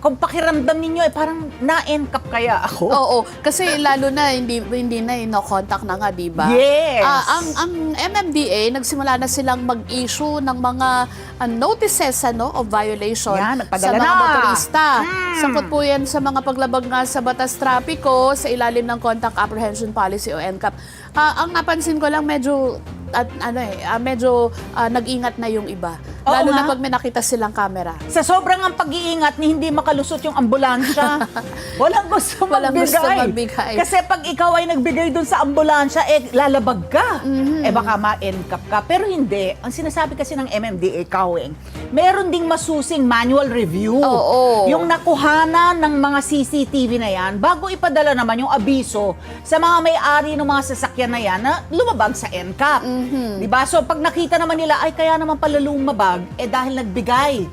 Kung pakiramdam ninyo, eh, parang na-encap kaya ako. Oo, kasi lalo na hindi hindi na no contact na nga, 'di ba? Yes. Ah, ang ang MMDA nagsimula na silang mag-issue ng mga ah, notices ano of violation Yan, sa mga na. motorista. Mm. Sakot po 'yan sa mga paglabag nga sa batas trapiko sa ilalim ng Contact Apprehension Policy o NCAP. Ah, ang napansin ko lang medyo at ano eh, ah, medyo ah, nag-ingat na yung iba. Oo Lalo na nga. pag may nakita silang camera. Sa sobrang ang pag-iingat ni hindi makalusot yung ambulansya, walang gusto Walang magbigay. gusto magbigay. Kasi pag ikaw ay nagbigay dun sa ambulansya, eh, lalabag ka. Mm-hmm. Eh, baka ma-encap ka. Pero hindi. Ang sinasabi kasi ng MMDA, Kaweng, meron ding masusing manual review. Oo. Yung nakuhanan ng mga CCTV na yan, bago ipadala naman yung abiso sa mga may-ari ng mga sasakyan na yan na lumabag sa NCAP. Mm-hmm. Di ba? So, pag nakita naman nila, ay kaya naman pala lumabag, eh dahil nagbigay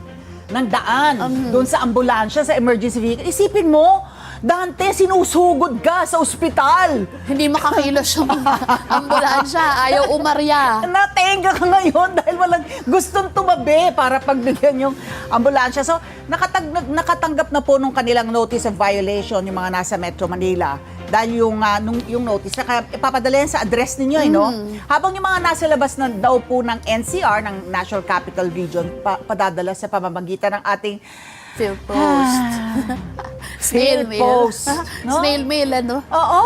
ng daan Mm-hmm. doon sa ambulansya, sa emergency vehicle. Isipin mo, Dante, sinusugod ka sa ospital. Hindi makakilos yung ambulansya, ayaw umarya. Natenga ka ngayon dahil walang gustong tumabi para pagbigyan yung ambulansya. So, nakatag, nakatanggap na po nung kanilang notice of violation yung mga nasa Metro Manila. Dahil yung, ah, nung, yung notice, na kaya ipapadala yan sa address ninyo, eh, no? Habang yung mga nasa labas na daw po ng NCR, ng National Capital Region, pa, padadala sa pamamagitan ng ating Phil Post. Snail mail. Post, no? Snail mail, ano? Oo.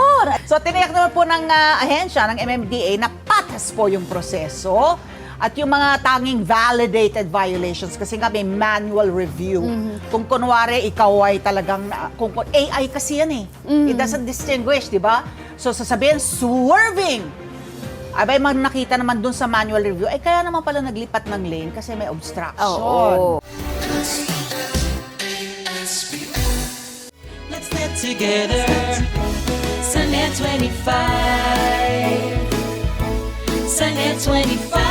So, tiniyak naman po ng ah, ahensya, ng MMDA, na patas po yung proseso at yung mga tanging validated violations kasi nga may manual review. Kung kunwari ikaw ay talagang, na- kung, kung AI kasi yan eh. It doesn't distinguish, di ba? So sasabihin, swerving! Abay, mag nakita naman dun sa manual review, ay kaya naman pala naglipat ng lane kasi may obstruction. Oo. Let's get together. Sunday 25. Sunday 25.